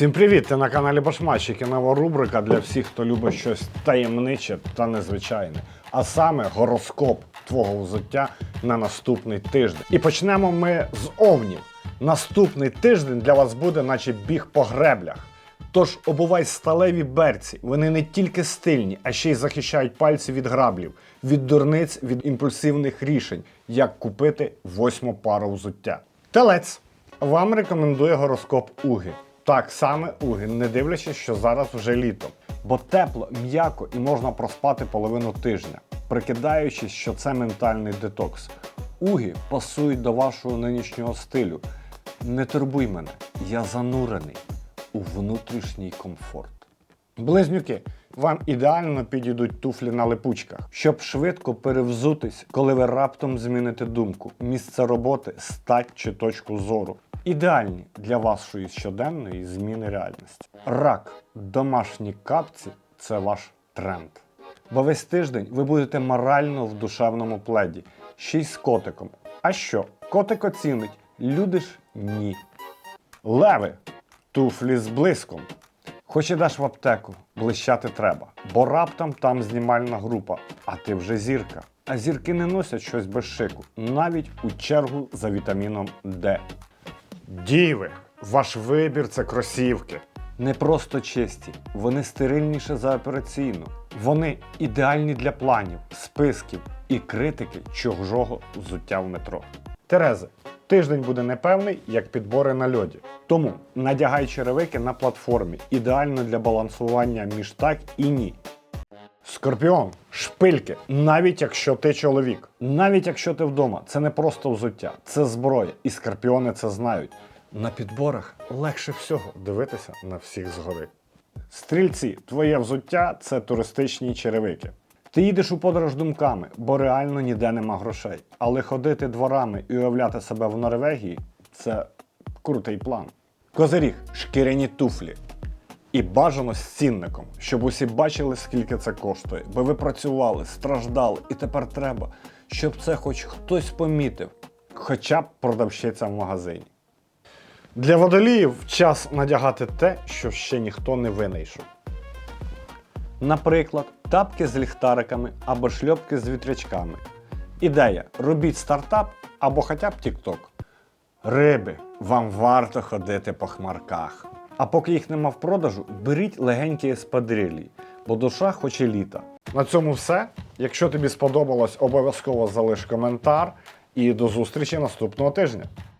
Всім привіт! Ти на каналі Башмачик і нова рубрика для всіх, хто любить щось таємниче та незвичайне. А саме гороскоп твого взуття на наступний тиждень. І почнемо ми з овнів. Наступний тиждень для вас буде, наче біг по греблях. Тож обувай сталеві берці. Вони не тільки стильні, а ще й захищають пальці від граблів, від дурниць, від імпульсивних рішень, як купити восьму пару взуття. Телець вам рекомендує гороскоп Уги. Так саме Уги, не дивлячись, що зараз вже літо. Бо тепло, м'яко і можна проспати половину тижня, прикидаючись, що це ментальний детокс. Уги пасують до вашого нинішнього стилю. Не турбуй мене, я занурений у внутрішній комфорт. Близнюки, вам ідеально підійдуть туфлі на липучках, щоб швидко перевзутись, коли ви раптом зміните думку, місце роботи, стать чи точку зору. Ідеальні для вашої щоденної зміни реальності. Рак, домашні капці це ваш тренд. Бо весь тиждень ви будете морально в душевному пледі, ще й з котиком. А що? Котик оцінить, люди ж ні. Леви, туфлі з блиском. Хоч ідеш в аптеку, блищати треба, бо раптом там знімальна група, а ти вже зірка. А зірки не носять щось без шику, навіть у чергу за вітаміном Д. Діви, ваш вибір це кросівки. Не просто чисті, вони стерильніше за операційну. Вони ідеальні для планів, списків і критики чужого взуття в метро. Терези, тиждень буде непевний, як підбори на льоді. Тому надягай черевики на платформі, ідеально для балансування між так і ні. Скорпіон, шпильки, навіть якщо ти чоловік, навіть якщо ти вдома, це не просто взуття, це зброя, і скорпіони це знають. На підборах легше всього дивитися на всіх згори. Стрільці, твоє взуття це туристичні черевики. Ти їдеш у подорож думками, бо реально ніде нема грошей. Але ходити дворами і уявляти себе в Норвегії це крутий план. Козиріг, шкіряні туфлі. І бажано з цінником, щоб усі бачили, скільки це коштує. Бо ви працювали, страждали, і тепер треба, щоб це хоч хтось помітив, хоча б продавщиця в магазині. Для водоліїв час надягати те, що ще ніхто не винайшов. Наприклад, тапки з ліхтариками або шльопки з вітрячками. Ідея: робіть стартап або хоча б TikTok. Риби, вам варто ходити по хмарках. А поки їх нема в продажу, беріть легенькі еспадрилі, бо душа хоче літа. На цьому все. Якщо тобі сподобалось, обов'язково залиш коментар і до зустрічі наступного тижня.